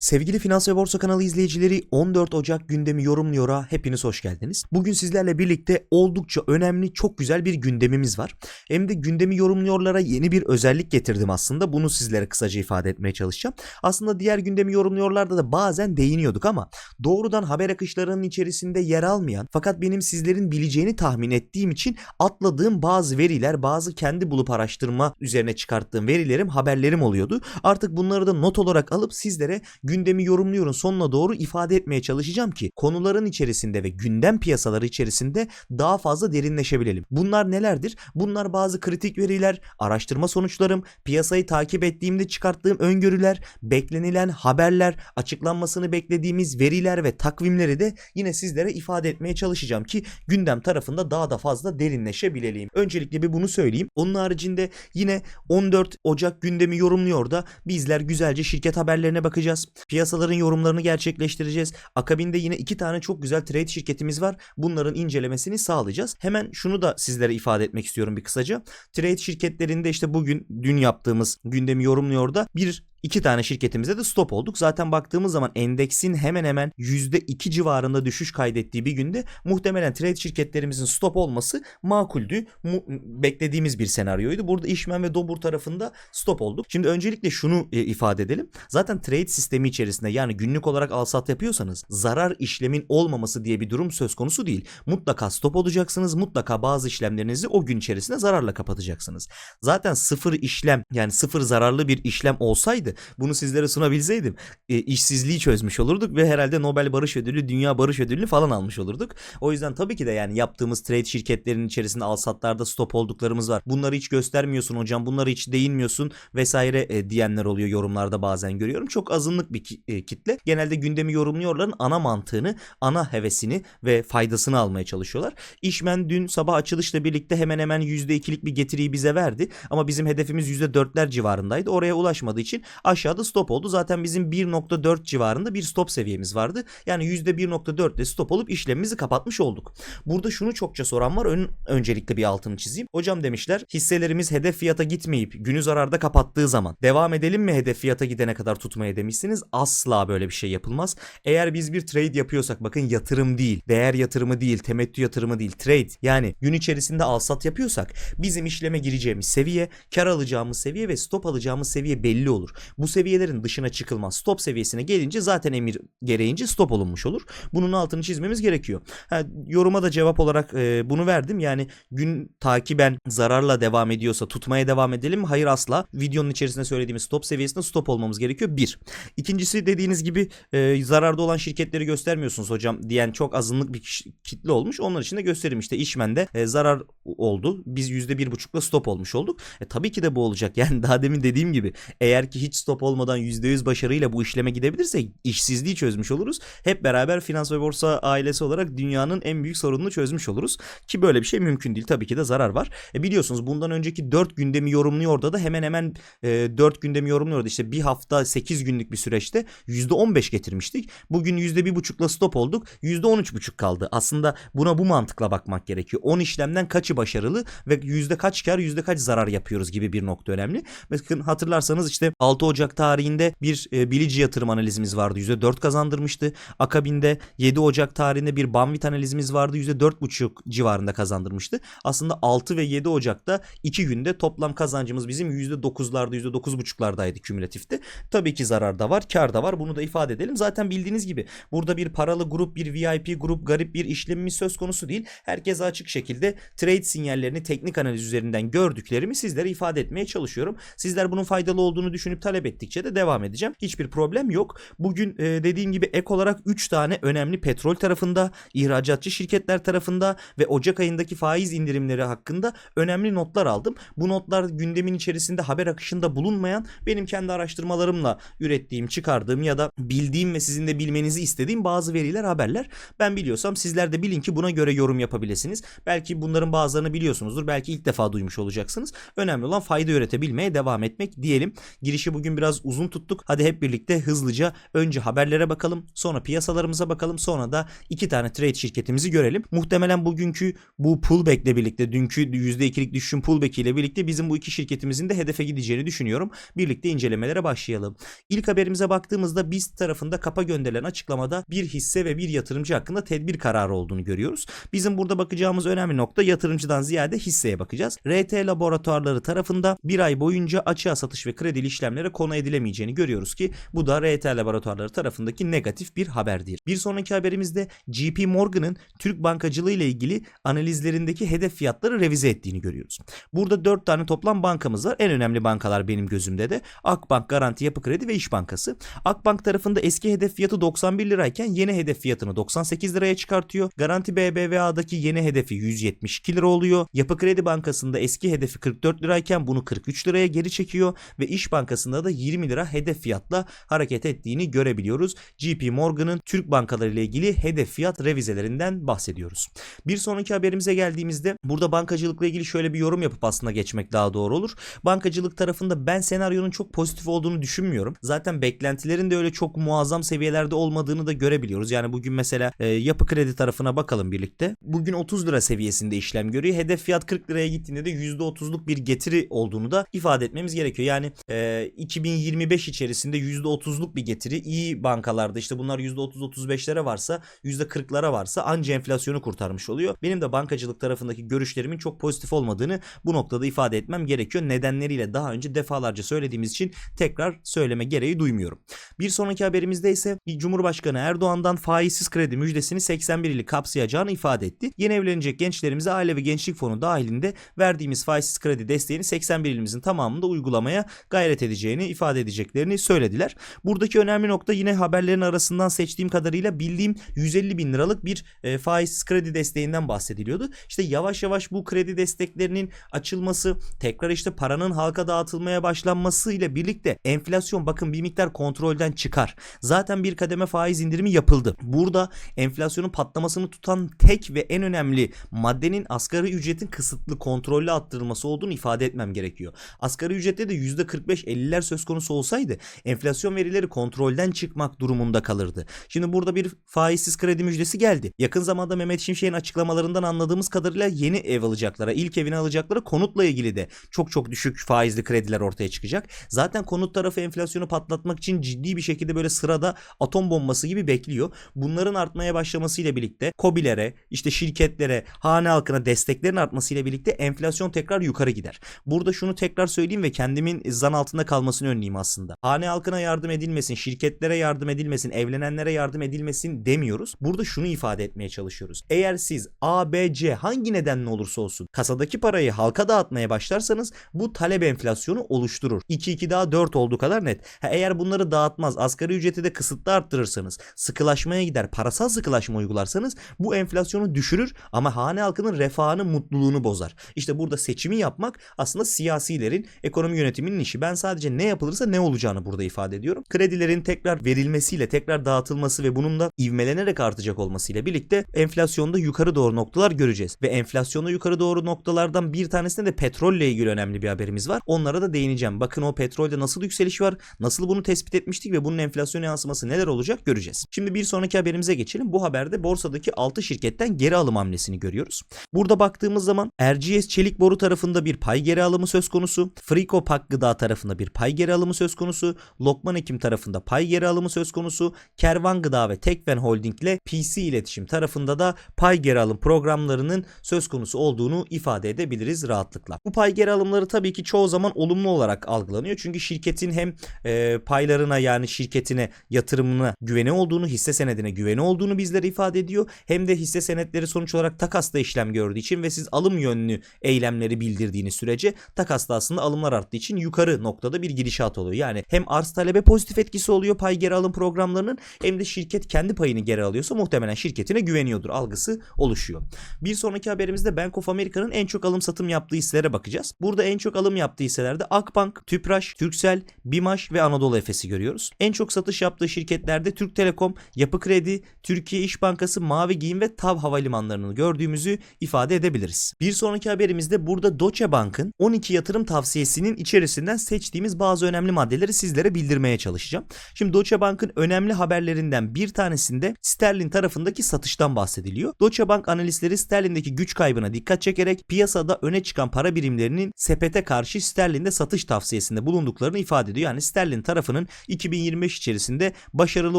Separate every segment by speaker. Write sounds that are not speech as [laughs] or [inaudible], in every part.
Speaker 1: Sevgili Finans ve Borsa kanalı izleyicileri 14 Ocak gündemi yorumluyor'a hepiniz hoş geldiniz. Bugün sizlerle birlikte oldukça önemli çok güzel bir gündemimiz var. Hem de gündemi yorumluyorlara yeni bir özellik getirdim aslında. Bunu sizlere kısaca ifade etmeye çalışacağım. Aslında diğer gündemi yorumluyorlarda da bazen değiniyorduk ama doğrudan haber akışlarının içerisinde yer almayan fakat benim sizlerin bileceğini tahmin ettiğim için atladığım bazı veriler, bazı kendi bulup araştırma üzerine çıkarttığım verilerim, haberlerim oluyordu. Artık bunları da not olarak alıp sizlere gündemi yorumluyorum sonuna doğru ifade etmeye çalışacağım ki konuların içerisinde ve gündem piyasaları içerisinde daha fazla derinleşebilelim. Bunlar nelerdir? Bunlar bazı kritik veriler, araştırma sonuçlarım, piyasayı takip ettiğimde çıkarttığım öngörüler, beklenilen haberler, açıklanmasını beklediğimiz veriler ve takvimleri de yine sizlere ifade etmeye çalışacağım ki gündem tarafında daha da fazla derinleşebilelim. Öncelikle bir bunu söyleyeyim. Onun haricinde yine 14 Ocak gündemi yorumluyor da bizler güzelce şirket haberlerine bakacağız. Piyasaların yorumlarını gerçekleştireceğiz. Akabinde yine iki tane çok güzel trade şirketimiz var. Bunların incelemesini sağlayacağız. Hemen şunu da sizlere ifade etmek istiyorum bir kısaca. Trade şirketlerinde işte bugün dün yaptığımız gündemi yorumluyor da bir İki tane şirketimize de stop olduk. Zaten baktığımız zaman endeksin hemen hemen %2 civarında düşüş kaydettiği bir günde muhtemelen trade şirketlerimizin stop olması makuldü. Mu- beklediğimiz bir senaryoydu. Burada işmen ve dobur tarafında stop olduk. Şimdi öncelikle şunu e, ifade edelim. Zaten trade sistemi içerisinde yani günlük olarak al sat yapıyorsanız zarar işlemin olmaması diye bir durum söz konusu değil. Mutlaka stop olacaksınız. Mutlaka bazı işlemlerinizi o gün içerisinde zararla kapatacaksınız. Zaten sıfır işlem yani sıfır zararlı bir işlem olsaydı bunu sizlere sunabilseydim e, işsizliği çözmüş olurduk ve herhalde Nobel Barış Ödülü, Dünya Barış Ödülünü falan almış olurduk. O yüzden tabii ki de yani yaptığımız trade şirketlerinin içerisinde al satlarda stop olduklarımız var. Bunları hiç göstermiyorsun hocam, bunları hiç değinmiyorsun vesaire e, diyenler oluyor yorumlarda bazen görüyorum. Çok azınlık bir ki- e, kitle. Genelde gündemi yorumluyorların ana mantığını, ana hevesini ve faydasını almaya çalışıyorlar. İşmen dün sabah açılışla birlikte hemen hemen %2'lik bir getiriyi bize verdi. Ama bizim hedefimiz %4'ler civarındaydı. Oraya ulaşmadığı için aşağıda stop oldu. Zaten bizim 1.4 civarında bir stop seviyemiz vardı. Yani %1.4 ile stop olup işlemimizi kapatmış olduk. Burada şunu çokça soran var. Ön, öncelikle bir altını çizeyim. Hocam demişler hisselerimiz hedef fiyata gitmeyip günü zararda kapattığı zaman devam edelim mi hedef fiyata gidene kadar tutmaya demişsiniz. Asla böyle bir şey yapılmaz. Eğer biz bir trade yapıyorsak bakın yatırım değil, değer yatırımı değil, temettü yatırımı değil, trade. Yani gün içerisinde al sat yapıyorsak bizim işleme gireceğimiz seviye, kar alacağımız seviye ve stop alacağımız seviye belli olur. Bu seviyelerin dışına çıkılmaz. Stop seviyesine gelince zaten emir gereğince stop olunmuş olur. Bunun altını çizmemiz gerekiyor. Ha, yoruma da cevap olarak e, bunu verdim. Yani gün takiben zararla devam ediyorsa tutmaya devam edelim? Hayır asla. Videonun içerisinde söylediğimiz stop seviyesinde stop olmamız gerekiyor. Bir. İkincisi dediğiniz gibi e, zararda olan şirketleri göstermiyorsunuz hocam diyen çok azınlık bir kitle olmuş. Onlar için de gösterim işte işmende e, zarar oldu. Biz %1.5'la stop olmuş olduk. E, tabii ki de bu olacak. [laughs] Yani daha demin dediğim gibi eğer ki hiç stop olmadan %100 başarıyla bu işleme gidebilirsek işsizliği çözmüş oluruz. Hep beraber finans ve borsa ailesi olarak dünyanın en büyük sorununu çözmüş oluruz. Ki böyle bir şey mümkün değil. Tabii ki de zarar var. E biliyorsunuz bundan önceki 4 gündemi yorumluyordu da hemen hemen e, 4 gündemi yorumluyordu. İşte bir hafta 8 günlük bir süreçte %15 getirmiştik. Bugün %1.5'la stop olduk. %13.5 kaldı. Aslında buna bu mantıkla bakmak gerekiyor. 10 işlemden kaçı başarılı ve yüzde kaç kar yüzde kaç zarar yapıyoruz gibi bir nokta önemli. Bakın hatırlarsanız işte 6 Ocak tarihinde bir e, bilici yatırım analizimiz vardı. %4 kazandırmıştı. Akabinde 7 Ocak tarihinde bir Banvit analizimiz vardı. %4,5 civarında kazandırmıştı. Aslında 6 ve 7 Ocak'ta 2 günde toplam kazancımız bizim %9'larda %9,5'lardaydı kümülatifte. Tabii ki zarar da var, kar da var. Bunu da ifade edelim. Zaten bildiğiniz gibi burada bir paralı grup, bir VIP grup, garip bir işlemimiz söz konusu değil. Herkese açık şekilde trade sinyallerini teknik analiz üzerinden gördüklerimi sizlere ifade etmeye çalışıyorum. Sizler bunun faydalı olduğunu düşünüp talep ettikçe de devam edeceğim. Hiçbir problem yok. Bugün e, dediğim gibi ek olarak 3 tane önemli petrol tarafında, ihracatçı şirketler tarafında ve Ocak ayındaki faiz indirimleri hakkında önemli notlar aldım. Bu notlar gündemin içerisinde haber akışında bulunmayan benim kendi araştırmalarımla ürettiğim, çıkardığım ya da bildiğim ve sizin de bilmenizi istediğim bazı veriler, haberler. Ben biliyorsam sizler de bilin ki buna göre yorum yapabilirsiniz. Belki bunların bazılarını biliyorsunuzdur. Belki ilk defa duymuş olacaksınız. Önemli olan fayda üretebilmeye devam etmek diyelim. Girişi bu bugün biraz uzun tuttuk. Hadi hep birlikte hızlıca önce haberlere bakalım. Sonra piyasalarımıza bakalım. Sonra da iki tane trade şirketimizi görelim. Muhtemelen bugünkü bu pullback ile birlikte dünkü %2'lik düşüşün pullback ile birlikte bizim bu iki şirketimizin de hedefe gideceğini düşünüyorum. Birlikte incelemelere başlayalım. İlk haberimize baktığımızda BIST tarafında kapa gönderilen açıklamada bir hisse ve bir yatırımcı hakkında tedbir kararı olduğunu görüyoruz. Bizim burada bakacağımız önemli nokta yatırımcıdan ziyade hisseye bakacağız. RT laboratuvarları tarafında bir ay boyunca açığa satış ve kredili işlemlere konu edilemeyeceğini görüyoruz ki bu da RT laboratuvarları tarafındaki negatif bir haberdir. Bir sonraki haberimizde JP Morgan'ın Türk bankacılığı ile ilgili analizlerindeki hedef fiyatları revize ettiğini görüyoruz. Burada 4 tane toplam bankamız var. En önemli bankalar benim gözümde de Akbank, Garanti, Yapı Kredi ve İş Bankası. Akbank tarafında eski hedef fiyatı 91 lirayken yeni hedef fiyatını 98 liraya çıkartıyor. Garanti BBVA'daki yeni hedefi 172 lira oluyor. Yapı Kredi Bankası'nda eski hedefi 44 lirayken bunu 43 liraya geri çekiyor ve İş Bankası'nda da 20 lira hedef fiyatla hareket ettiğini görebiliyoruz. JP Morgan'ın Türk bankaları ile ilgili hedef fiyat revizelerinden bahsediyoruz. Bir sonraki haberimize geldiğimizde burada bankacılıkla ilgili şöyle bir yorum yapıp aslında geçmek daha doğru olur. Bankacılık tarafında ben senaryonun çok pozitif olduğunu düşünmüyorum. Zaten beklentilerin de öyle çok muazzam seviyelerde olmadığını da görebiliyoruz. Yani bugün mesela e, yapı kredi tarafına bakalım birlikte. Bugün 30 lira seviyesinde işlem görüyor. Hedef fiyat 40 liraya gittiğinde de %30'luk bir getiri olduğunu da ifade etmemiz gerekiyor. Yani e, 2025 içerisinde %30'luk bir getiri iyi bankalarda işte bunlar %30-35'lere varsa %40'lara varsa anca enflasyonu kurtarmış oluyor. Benim de bankacılık tarafındaki görüşlerimin çok pozitif olmadığını bu noktada ifade etmem gerekiyor. Nedenleriyle daha önce defalarca söylediğimiz için tekrar söyleme gereği duymuyorum. Bir sonraki haberimizde ise Cumhurbaşkanı Erdoğan'dan faizsiz kredi müjdesini 81 ili kapsayacağını ifade etti. Yeni evlenecek gençlerimize aile ve gençlik fonu dahilinde verdiğimiz faizsiz kredi desteğini 81 ilimizin tamamında uygulamaya gayret edeceğini ifade edeceklerini söylediler. Buradaki önemli nokta yine haberlerin arasından seçtiğim kadarıyla bildiğim 150 bin liralık bir e, faizsiz kredi desteğinden bahsediliyordu. İşte yavaş yavaş bu kredi desteklerinin açılması, tekrar işte paranın halka dağıtılmaya başlanması ile birlikte enflasyon bakın bir miktar kontrolden çıkar. Zaten bir kademe faiz indirimi yapıldı. Burada enflasyonun patlamasını tutan tek ve en önemli maddenin asgari ücretin kısıtlı kontrollü arttırılması olduğunu ifade etmem gerekiyor. Asgari ücrette de %45-50'ler söz konusu olsaydı enflasyon verileri kontrolden çıkmak durumunda kalırdı. Şimdi burada bir faizsiz kredi müjdesi geldi. Yakın zamanda Mehmet Şimşek'in açıklamalarından anladığımız kadarıyla yeni ev alacaklara, ilk evini alacaklara konutla ilgili de çok çok düşük faizli krediler ortaya çıkacak. Zaten konut tarafı enflasyonu patlatmak için ciddi bir şekilde böyle sırada atom bombası gibi bekliyor. Bunların artmaya başlamasıyla birlikte COBİ'lere, işte şirketlere, hane halkına desteklerin artmasıyla birlikte enflasyon tekrar yukarı gider. Burada şunu tekrar söyleyeyim ve kendimin zan altında kalmasını önleyeyim aslında. Hane halkına yardım edilmesin, şirketlere yardım edilmesin, evlenenlere yardım edilmesin demiyoruz. Burada şunu ifade etmeye çalışıyoruz. Eğer siz A, B, C hangi nedenle olursa olsun kasadaki parayı halka dağıtmaya başlarsanız bu talep enflasyonu oluşturur. 2 2 daha 4 olduğu kadar net. Ha, eğer bunları dağıtmaz, asgari ücreti de kısıtlı arttırırsanız, sıkılaşmaya gider, parasal sıkılaşma uygularsanız bu enflasyonu düşürür ama hane halkının refahını, mutluluğunu bozar. İşte burada seçimi yapmak aslında siyasilerin, ekonomi yönetiminin işi. Ben sadece ne yapılırsa ne olacağını burada ifade ediyorum. Kredilerin tekrar verilmesiyle, tekrar dağıtılması ve bunun da ivmelenerek artacak olmasıyla birlikte enflasyonda yukarı doğru noktalar göreceğiz. Ve enflasyonda yukarı doğru noktalardan bir tanesinde de petrolle ilgili önemli bir haberimiz var. Onlara da değineceğim. Bakın o petrolde nasıl yükseliş var, nasıl bunu tespit etmiştik ve bunun enflasyona yansıması neler olacak göreceğiz. Şimdi bir sonraki haberimize geçelim. Bu haberde borsadaki 6 şirketten geri alım hamlesini görüyoruz. Burada baktığımız zaman Erciyes Çelik Boru tarafında bir pay geri alımı söz konusu. Friko Pak Gıda tarafında bir pay geri alımı söz konusu. Lokman Ekim tarafında pay geri alımı söz konusu. Kervan Gıda ve Tekfen Holding ile PC iletişim tarafında da pay geri alım programlarının söz konusu olduğunu ifade edebiliriz rahatlıkla. Bu pay geri alımları tabii ki çoğu zaman olumlu olarak algılanıyor. Çünkü şirketin hem e, paylarına yani şirketine yatırımına güveni olduğunu, hisse senedine güveni olduğunu bizlere ifade ediyor. Hem de hisse senetleri sonuç olarak takasla işlem gördüğü için ve siz alım yönlü eylemleri bildirdiğiniz sürece takasla aslında alımlar arttığı için yukarı noktada bir gidişat oluyor. Yani hem arz talebe pozitif etkisi oluyor pay geri alım programlarının hem de şirket kendi payını geri alıyorsa muhtemelen şirketine güveniyordur algısı oluşuyor. Bir sonraki haberimizde Bank of America'nın en çok alım satım yaptığı hisselere bakacağız. Burada en çok alım yaptığı hisselerde Akbank, Tüpraş, Türksel, Bimaş ve Anadolu Efes'i görüyoruz. En çok satış yaptığı şirketlerde Türk Telekom, Yapı Kredi, Türkiye İş Bankası, Mavi Giyim ve TAV Havalimanları'nı gördüğümüzü ifade edebiliriz. Bir sonraki haberimizde burada Deutsche Bank'ın 12 yatırım tavsiyesinin içerisinden seçtiğimiz bazı bazı önemli maddeleri sizlere bildirmeye çalışacağım. Şimdi Deutsche Bank'ın önemli haberlerinden bir tanesinde sterlin tarafındaki satıştan bahsediliyor. Deutsche Bank analistleri sterlindeki güç kaybına dikkat çekerek piyasada öne çıkan para birimlerinin sepete karşı sterlinde satış tavsiyesinde bulunduklarını ifade ediyor. Yani sterlin tarafının 2025 içerisinde başarılı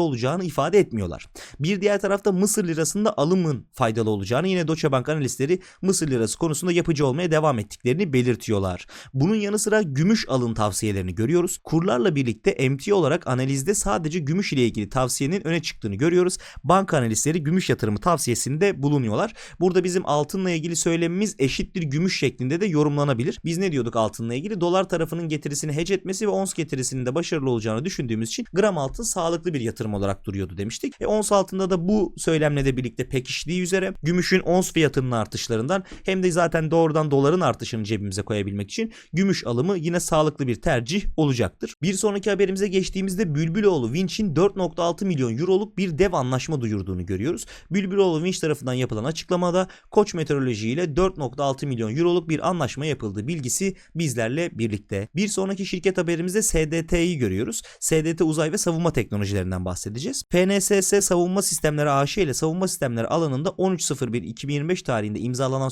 Speaker 1: olacağını ifade etmiyorlar. Bir diğer tarafta Mısır lirasında alımın faydalı olacağını yine Deutsche Bank analistleri Mısır lirası konusunda yapıcı olmaya devam ettiklerini belirtiyorlar. Bunun yanı sıra gümüş alın tavsiyelerini görüyoruz. Kurlarla birlikte MT olarak analizde sadece gümüş ile ilgili tavsiyenin öne çıktığını görüyoruz. Banka analistleri gümüş yatırımı tavsiyesinde bulunuyorlar. Burada bizim altınla ilgili söylemimiz eşittir gümüş şeklinde de yorumlanabilir. Biz ne diyorduk altınla ilgili? Dolar tarafının getirisini hedge etmesi ve ons getirisinin de başarılı olacağını düşündüğümüz için gram altın sağlıklı bir yatırım olarak duruyordu demiştik. E ons altında da bu söylemle de birlikte pekiştiği üzere gümüşün ons fiyatının artışlarından hem de zaten doğrudan doların artışını cebimize koyabilmek için gümüş alımı yine sağlıklı bir tercih olacaktır. Bir sonraki haberimize geçtiğimizde Bülbüloğlu Winch'in 4.6 milyon euroluk bir dev anlaşma duyurduğunu görüyoruz. Bülbüloğlu Winch tarafından yapılan açıklamada Koç Meteoroloji ile 4.6 milyon euroluk bir anlaşma yapıldığı bilgisi bizlerle birlikte. Bir sonraki şirket haberimizde SDT'yi görüyoruz. SDT uzay ve savunma teknolojilerinden bahsedeceğiz. PNSS Savunma Sistemleri AŞ ile savunma sistemleri alanında 13.01.2025 tarihinde imzalanan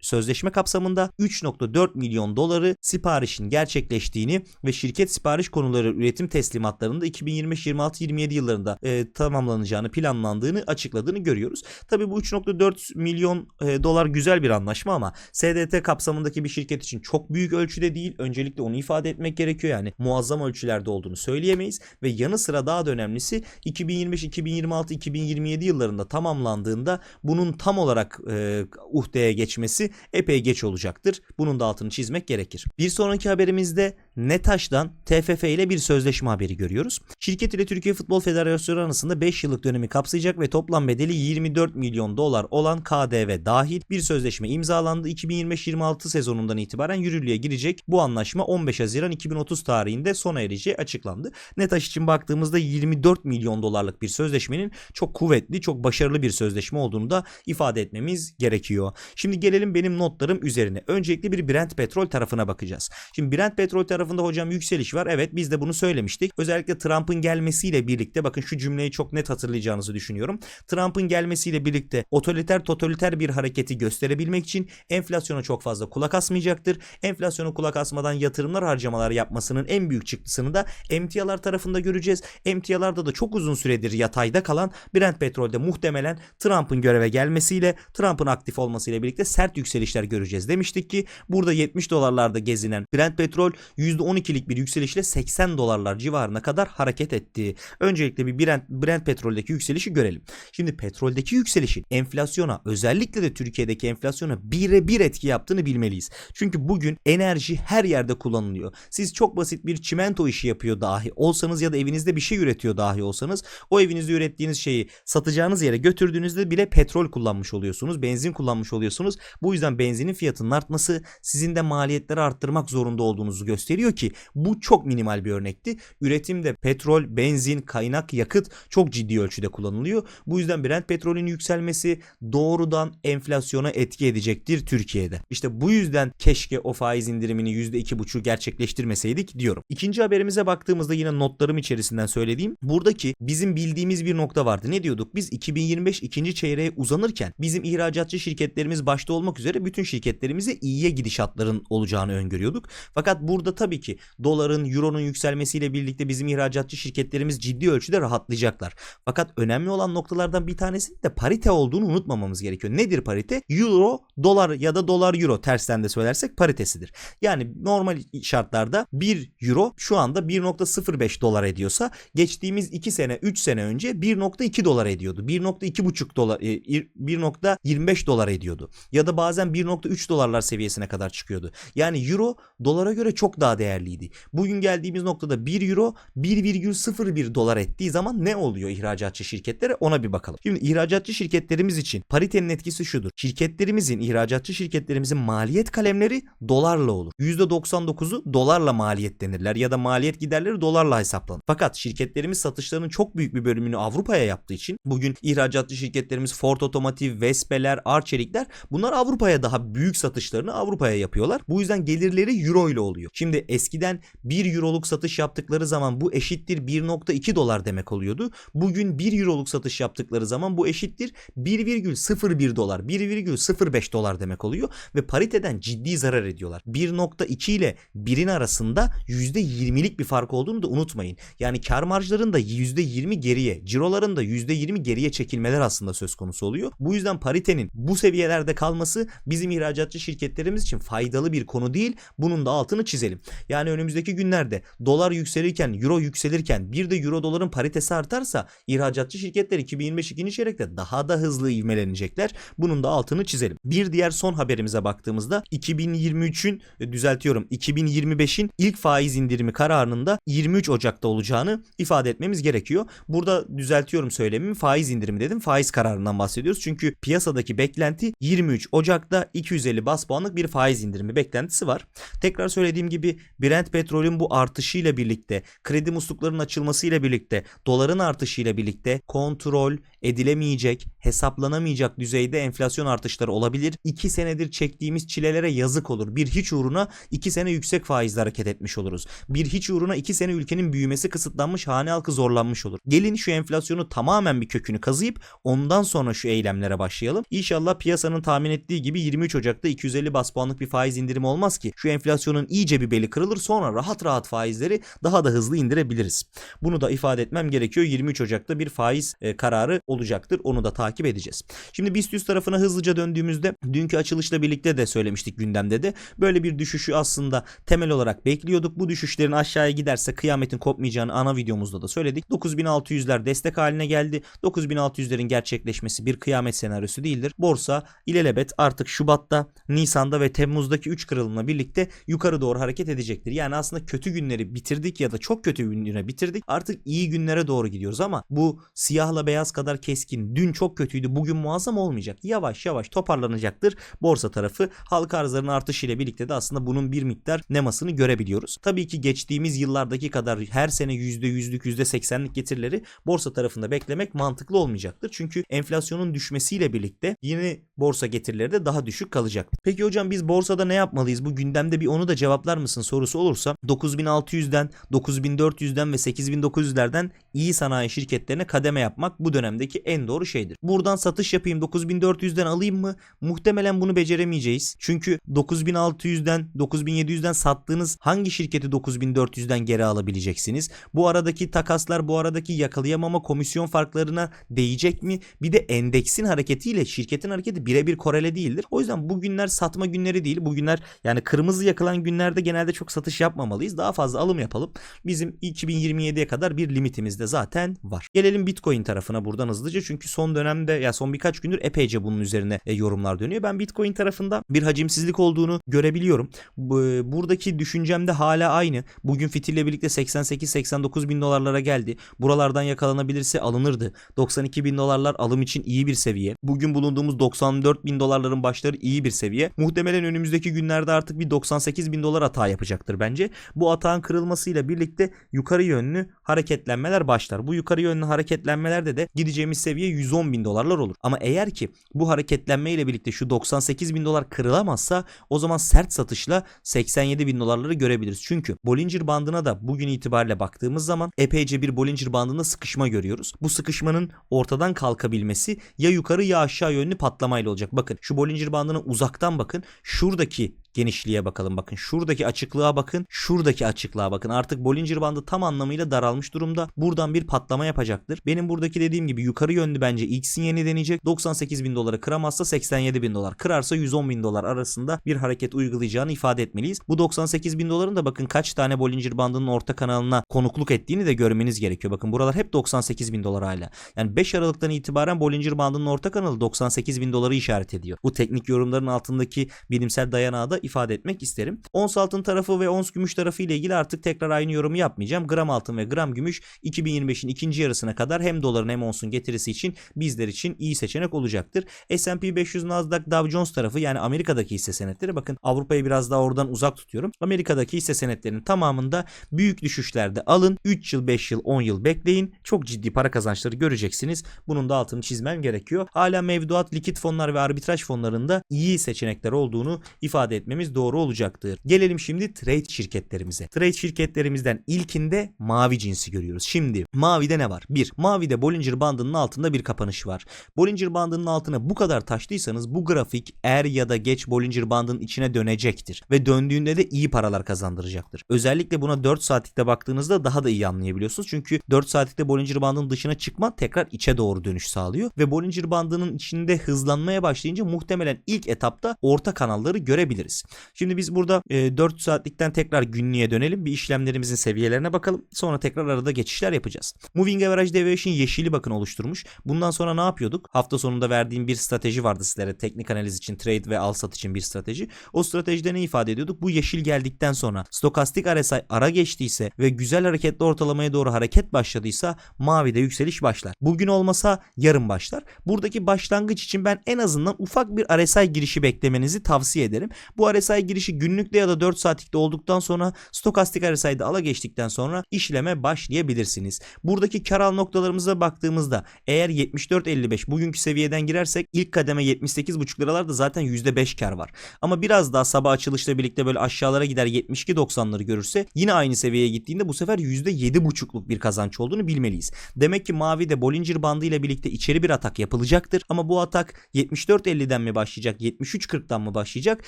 Speaker 1: sözleşme, kapsamında 3.4 milyon doları siparişin gerçekleştiğini ve şirket sipariş konuları üretim teslimatlarında 2025-26-27 yıllarında e, tamamlanacağını planlandığını açıkladığını görüyoruz. Tabii bu 3.4 milyon e, dolar güzel bir anlaşma ama SDT kapsamındaki bir şirket için çok büyük ölçüde değil. Öncelikle onu ifade etmek gerekiyor. Yani muazzam ölçülerde olduğunu söyleyemeyiz ve yanı sıra daha da önemlisi 2025, 2026, 2027 yıllarında tamamlandığında bunun tam olarak e, uhdeye geçmesi epey geç olacaktır. Bunun da altını çizmek gerekir. Bir sonraki haberimizde Netaş'tan TFF ile bir sözleşme haberi görüyoruz. Şirket ile Türkiye Futbol Federasyonu arasında 5 yıllık dönemi kapsayacak ve toplam bedeli 24 milyon dolar olan KDV dahil bir sözleşme imzalandı. 2025-26 sezonundan itibaren yürürlüğe girecek. Bu anlaşma 15 Haziran 2030 tarihinde sona ereceği açıklandı. Netaş için baktığımızda 24 milyon dolarlık bir sözleşmenin çok kuvvetli, çok başarılı bir sözleşme olduğunu da ifade etmemiz gerekiyor. Şimdi gelelim benim notlarım üzerine. Öncelikle bir Brent petrol tarafına bakacağız. Şimdi Brent petrol tarafında hocam yükseliş var. Evet biz de bunu söylemiştik. Özellikle Trump'ın gelmesiyle birlikte bakın şu cümleyi çok net hatırlayacağınızı düşünüyorum. Trump'ın gelmesiyle birlikte otoriter totaliter bir hareketi gösterebilmek için enflasyona çok fazla kulak asmayacaktır. Enflasyona kulak asmadan yatırımlar harcamalar yapmasının en büyük çıktısını da emtialar tarafında göreceğiz. Emtialarda da çok uzun süredir yatayda kalan Brent petrolde muhtemelen Trump'ın göreve gelmesiyle Trump'ın aktif olmasıyla birlikte sert yükselişler göreceğiz demiştik ki burada 70 dolarlarda gezinen Brent petrol %12'lik bir yükselişle 80 dolarlar civarına kadar hareket etti. Öncelikle bir Brent, Brent petroldeki yükselişi görelim. Şimdi petroldeki yükselişin enflasyona özellikle de Türkiye'deki enflasyona birebir etki yaptığını bilmeliyiz. Çünkü bugün enerji her yerde kullanılıyor. Siz çok basit bir çimento işi yapıyor dahi olsanız ya da evinizde bir şey üretiyor dahi olsanız o evinizde ürettiğiniz şeyi satacağınız yere götürdüğünüzde bile petrol kullanmış oluyorsunuz. Benzin kullanmış oluyorsunuz. Bu yüzden benzinin fiyatının artması sizin de maliyetleri arttırmak zorunda olduğunuzu gösteriyor ki bu çok minimal bir örnekti. Üretimde petrol, benzin, kaynak, yakıt çok ciddi ölçüde kullanılıyor. Bu yüzden Brent petrolün yükselmesi doğrudan enflasyona etki edecektir Türkiye'de. İşte bu yüzden keşke o faiz indirimini %2,5'u gerçekleştirmeseydik diyorum. İkinci haberimize baktığımızda yine notlarım içerisinden söylediğim buradaki bizim bildiğimiz bir nokta vardı. Ne diyorduk? Biz 2025 ikinci çeyreğe uzanırken bizim ihracatçı şirketlerimiz başta olmak üzere bütün şirketlerimize iyiye gidişatların olacağını öngörüyorduk. Fakat burada tabii ki doların, euronun yükselmesiyle birlikte bizim ihracatçı şirketlerimiz ciddi ölçüde rahatlayacaklar. Fakat önemli olan noktalardan bir tanesi de parite olduğunu unutmamamız gerekiyor. Nedir parite? Euro, dolar ya da dolar euro tersten de söylersek paritesidir. Yani normal şartlarda 1 euro şu anda 1.05 dolar ediyorsa geçtiğimiz 2 sene 3 sene önce 1.2 dolar ediyordu. 1.2,5 dolar e, 1.25 dolar ediyordu. Ya da bazen 1.3 dolarlar seviyesine kadar çıkıyordu. Yani euro dolara göre çok daha değerliydi. Bugün geldiğimiz noktada 1 euro 1,01 dolar ettiği zaman ne oluyor ihracatçı şirketlere ona bir bakalım. Şimdi ihracatçı şirketlerimiz için paritenin etkisi şudur. Şirketlerimizin, ihracatçı şirketlerimizin maliyet kalemleri dolarla olur. %99'u dolarla maliyetlenirler ya da maliyet giderleri dolarla hesaplanır. Fakat şirketlerimiz satışlarının çok büyük bir bölümünü Avrupa'ya yaptığı için bugün ihracatçı şirketlerimiz Ford Otomotiv, Vespeler, Arçelikler bunlar Avrupa'ya daha büyük satışlarını Avrupa'ya yapıyorlar. Bu yüzden gelirleri euro ile oluyor. Şimdi Eskiden 1 euroluk satış yaptıkları zaman bu eşittir 1.2 dolar demek oluyordu. Bugün 1 euroluk satış yaptıkları zaman bu eşittir 1,01 dolar, 1,05 dolar demek oluyor ve pariteden ciddi zarar ediyorlar. 1.2 ile 1'in arasında %20'lik bir fark olduğunu da unutmayın. Yani kar marjlarında %20 geriye, ciroların da %20 geriye çekilmeler aslında söz konusu oluyor. Bu yüzden paritenin bu seviyelerde kalması bizim ihracatçı şirketlerimiz için faydalı bir konu değil. Bunun da altını çizelim. Yani önümüzdeki günlerde dolar yükselirken, euro yükselirken bir de euro doların paritesi artarsa ihracatçı şirketler 2025 ikinci çeyrekte daha da hızlı ivmelenecekler. Bunun da altını çizelim. Bir diğer son haberimize baktığımızda 2023'ün e, düzeltiyorum 2025'in ilk faiz indirimi kararının da 23 Ocak'ta olacağını ifade etmemiz gerekiyor. Burada düzeltiyorum söylemimi faiz indirimi dedim. Faiz kararından bahsediyoruz. Çünkü piyasadaki beklenti 23 Ocak'ta 250 bas puanlık bir faiz indirimi beklentisi var. Tekrar söylediğim gibi Brent petrolün bu artışıyla birlikte, kredi musluklarının açılmasıyla birlikte, doların artışıyla birlikte kontrol edilemeyecek, hesaplanamayacak düzeyde enflasyon artışları olabilir. 2 senedir çektiğimiz çilelere yazık olur. Bir hiç uğruna 2 sene yüksek faizle hareket etmiş oluruz. Bir hiç uğruna 2 sene ülkenin büyümesi kısıtlanmış, hane halkı zorlanmış olur. Gelin şu enflasyonu tamamen bir kökünü kazıyıp ondan sonra şu eylemlere başlayalım. İnşallah piyasanın tahmin ettiği gibi 23 Ocak'ta 250 bas puanlık bir faiz indirimi olmaz ki şu enflasyonun iyice bir beli kırılır sonra rahat rahat faizleri daha da hızlı indirebiliriz. Bunu da ifade etmem gerekiyor. 23 Ocak'ta bir faiz e, kararı olacaktır. Onu da takip edeceğiz. Şimdi BIST 100 tarafına hızlıca döndüğümüzde dünkü açılışla birlikte de söylemiştik gündemde de böyle bir düşüşü aslında temel olarak bekliyorduk. Bu düşüşlerin aşağıya giderse kıyametin kopmayacağını ana videomuzda da söyledik. 9600'ler destek haline geldi. 9600'lerin gerçekleşmesi bir kıyamet senaryosu değildir. Borsa ilelebet artık Şubat'ta, Nisan'da ve Temmuz'daki 3 kırılımla birlikte yukarı doğru hareket edecektir. Yani aslında kötü günleri bitirdik ya da çok kötü günleri bitirdik. Artık iyi günlere doğru gidiyoruz ama bu siyahla beyaz kadar keskin. Dün çok kötüydü, bugün muazzam olmayacak. Yavaş yavaş toparlanacaktır borsa tarafı. Halka arzlarının artışıyla birlikte de aslında bunun bir miktar nemasını görebiliyoruz. Tabii ki geçtiğimiz yıllardaki kadar her sene %100'lük %80'lik getirileri borsa tarafında beklemek mantıklı olmayacaktır. Çünkü enflasyonun düşmesiyle birlikte yeni borsa getirileri de daha düşük kalacak. Peki hocam biz borsada ne yapmalıyız? Bu gündemde bir onu da cevaplar mısın sorusu olursa 9600'den, 9400'den ve 8900'lerden iyi sanayi şirketlerine kademe yapmak bu dönemdeki en doğru şeydir. Buradan satış yapayım 9400'den alayım mı? Muhtemelen bunu beceremeyeceğiz. Çünkü 9600'den 9700'den sattığınız hangi şirketi 9400'den geri alabileceksiniz? Bu aradaki takaslar bu aradaki yakalayamama komisyon farklarına değecek mi? Bir de endeksin hareketiyle şirketin hareketi birebir korele değildir. O yüzden bugünler satma günleri değil. Bugünler yani kırmızı yakılan günlerde genelde çok satış yapmamalıyız. Daha fazla alım yapalım. Bizim 2027'ye kadar bir limitimiz de zaten var. Gelelim Bitcoin tarafına buradan hızlıca. Çünkü son dönemde ya son birkaç gündür epeyce bunun üzerine e, yorumlar dönüyor. Ben Bitcoin tarafında bir hacimsizlik olduğunu görebiliyorum. Bu- Buradaki düşüncem de hala aynı. Bugün fitille birlikte 88-89 bin dolarlara geldi. Buralardan yakalanabilirse alınırdı. 92 bin dolarlar alım için iyi bir seviye. Bugün bulunduğumuz 94 bin dolarların başları iyi bir seviye. Muhtemelen önümüzdeki günlerde artık bir 98 bin dolar hata yapacaktır bence. Bu atağın kırılmasıyla birlikte yukarı yönlü hareketlenmeler başlar. Bu yukarı yönlü hareketlenmelerde de gideceğimiz seviye 110 bin dolarlar olur. Ama eğer ki bu hareketlenme ile birlikte şu 98 bin dolar kırılamazsa o zaman sert satışla 87 bin dolarları görebiliriz. Çünkü Bollinger bandına da bugün itibariyle baktığımız zaman epeyce bir Bollinger bandında sıkışma görüyoruz. Bu sıkışmanın ortadan kalkabilmesi ya yukarı ya aşağı yönlü patlamayla olacak. Bakın şu Bollinger bandına uzaktan bakın. Şuradaki genişliğe bakalım bakın. Şuradaki açıklığa bakın. Şuradaki açıklığa bakın. Artık Bollinger bandı tam anlamıyla daralmış durumda. Buradan bir patlama yapacaktır. Benim buradaki dediğim gibi yukarı yönlü bence ilk sinyali deneyecek. 98 bin doları kıramazsa 87 bin dolar. Kırarsa 110 bin dolar arasında bir hareket uygulayacağını ifade etmeliyiz. Bu 98 bin doların da bakın kaç tane Bollinger bandının orta kanalına konukluk ettiğini de görmeniz gerekiyor. Bakın buralar hep 98 bin dolar hala. Yani 5 Aralık'tan itibaren Bollinger bandının orta kanalı 98 bin doları işaret ediyor. Bu teknik yorumların altındaki bilimsel dayanağı da ifade etmek isterim. Ons altın tarafı ve ons gümüş tarafı ile ilgili artık tekrar aynı yorumu yapmayacağım. Gram altın ve gram gümüş 2025'in ikinci yarısına kadar hem doların hem onsun getirisi için bizler için iyi seçenek olacaktır. S&P 500 Nasdaq Dow Jones tarafı yani Amerika'daki hisse senetleri bakın Avrupa'yı biraz daha oradan uzak tutuyorum. Amerika'daki hisse senetlerinin tamamında büyük düşüşlerde alın. 3 yıl, 5 yıl, 10 yıl bekleyin. Çok ciddi para kazançları göreceksiniz. Bunun da altını çizmem gerekiyor. Hala mevduat, likit fonlar ve arbitraj fonlarında iyi seçenekler olduğunu ifade etmek etmemiz doğru olacaktır. Gelelim şimdi trade şirketlerimize. Trade şirketlerimizden ilkinde mavi cinsi görüyoruz. Şimdi mavide ne var? 1. Mavide Bollinger bandının altında bir kapanış var. Bollinger bandının altına bu kadar taştıysanız bu grafik er ya da geç Bollinger bandının içine dönecektir. Ve döndüğünde de iyi paralar kazandıracaktır. Özellikle buna 4 saatlikte baktığınızda daha da iyi anlayabiliyorsunuz. Çünkü 4 saatlikte Bollinger bandının dışına çıkma tekrar içe doğru dönüş sağlıyor. Ve Bollinger bandının içinde hızlanmaya başlayınca muhtemelen ilk etapta orta kanalları görebiliriz. Şimdi biz burada e, 4 saatlikten tekrar günlüğe dönelim. Bir işlemlerimizin seviyelerine bakalım. Sonra tekrar arada geçişler yapacağız. Moving Average Deviation yeşili bakın oluşturmuş. Bundan sonra ne yapıyorduk? Hafta sonunda verdiğim bir strateji vardı sizlere. Teknik analiz için, trade ve al sat için bir strateji. O stratejide ne ifade ediyorduk? Bu yeşil geldikten sonra stokastik RSI ara geçtiyse ve güzel hareketli ortalamaya doğru hareket başladıysa mavide yükseliş başlar. Bugün olmasa yarın başlar. Buradaki başlangıç için ben en azından ufak bir RSI girişi beklemenizi tavsiye ederim. Bu RSI girişi günlükte ya da 4 saatlikte olduktan sonra stokastik RSI'de ala geçtikten sonra işleme başlayabilirsiniz. Buradaki kar al noktalarımıza baktığımızda eğer 74.55 bugünkü seviyeden girersek ilk kademe 78.5 liralarda zaten %5 kar var. Ama biraz daha sabah açılışla birlikte böyle aşağılara gider 72.90'ları görürse yine aynı seviyeye gittiğinde bu sefer %7.5'luk bir kazanç olduğunu bilmeliyiz. Demek ki mavide Bollinger bandı ile birlikte içeri bir atak yapılacaktır. Ama bu atak 74.50'den mi başlayacak 73.40'dan mı başlayacak?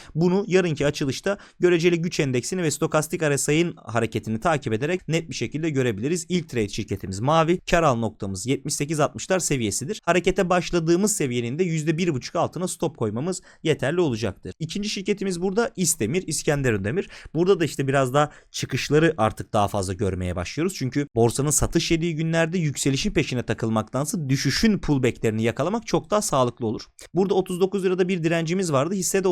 Speaker 1: Bunu yarınki açılışta göreceli güç endeksini ve stokastik RSI'nin hareketini takip ederek net bir şekilde görebiliriz. İlk trade şirketimiz mavi. Kar al noktamız 78-60'lar seviyesidir. Harekete başladığımız seviyenin de %1.5 altına stop koymamız yeterli olacaktır. İkinci şirketimiz burada İstemir, İskenderun Demir. Burada da işte biraz daha çıkışları artık daha fazla görmeye başlıyoruz. Çünkü borsanın satış yediği günlerde yükselişin peşine takılmaktansa düşüşün pullbacklerini yakalamak çok daha sağlıklı olur. Burada 39 lirada bir direncimiz vardı. Hisse de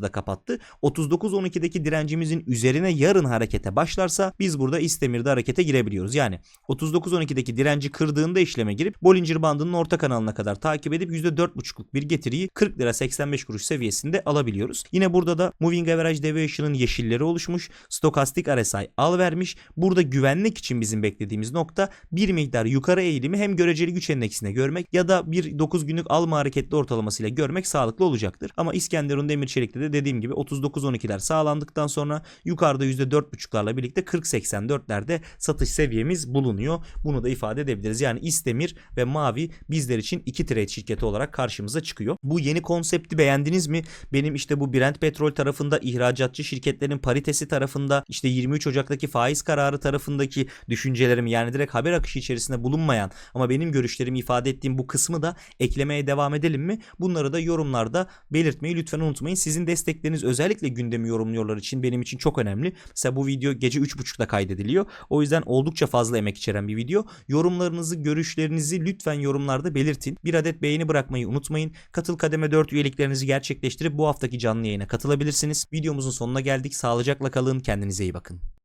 Speaker 1: 38.96'da kapattı. 39.12'deki direncimizin üzerine yarın harekete başlarsa biz burada İstemir'de harekete girebiliyoruz. Yani 39.12'deki direnci kırdığında işleme girip Bollinger bandının orta kanalına kadar takip edip %4.5'luk bir getiriyi 40 lira 85 kuruş seviyesinde alabiliyoruz. Yine burada da Moving Average Deviation'ın yeşilleri oluşmuş. Stokastik RSI al vermiş. Burada güvenlik için bizim beklediğimiz nokta bir miktar yukarı eğilimi hem göreceli güç endeksinde görmek ya da bir 9 günlük alma hareketli ortalamasıyla görmek sağlıklı olacaktır. Ama İskenderun Demir Çelik'te de dediğim gibi 39-12'ler sağlandıktan sonra yukarıda %4.5'larla birlikte 40-84'lerde satış seviyemiz bulunuyor. Bunu da ifade edebiliriz. Yani İstemir ve Mavi bizler için iki trade şirketi olarak karşımıza çıkıyor. Bu yeni konsepti beğendiniz mi? Benim işte bu Brent Petrol tarafında ihracatçı şirketlerin paritesi tarafında işte 23 Ocak'taki faiz kararı tarafındaki düşüncelerim yani direkt haber akışı içerisinde bulunmayan ama benim görüşlerimi ifade ettiğim bu kısmı da eklemeye devam edelim mi? Bunları da yorumlarda belirtmeyi lütfen unutmayın. Sizin destekleriniz özellikle gündemi yorumluyorlar için benim için çok önemli. Mesela bu video gece 3.30'da kaydediliyor. O yüzden oldukça fazla emek içeren bir video. Yorumlarınızı, görüşlerinizi lütfen yorumlarda belirtin. Bir adet beğeni bırakmayı unutmayın. Katıl kademe 4 üyeliklerinizi gerçekleştirip bu haftaki canlı yayına katılabilirsiniz. Videomuzun sonuna geldik. Sağlıcakla kalın. Kendinize iyi bakın.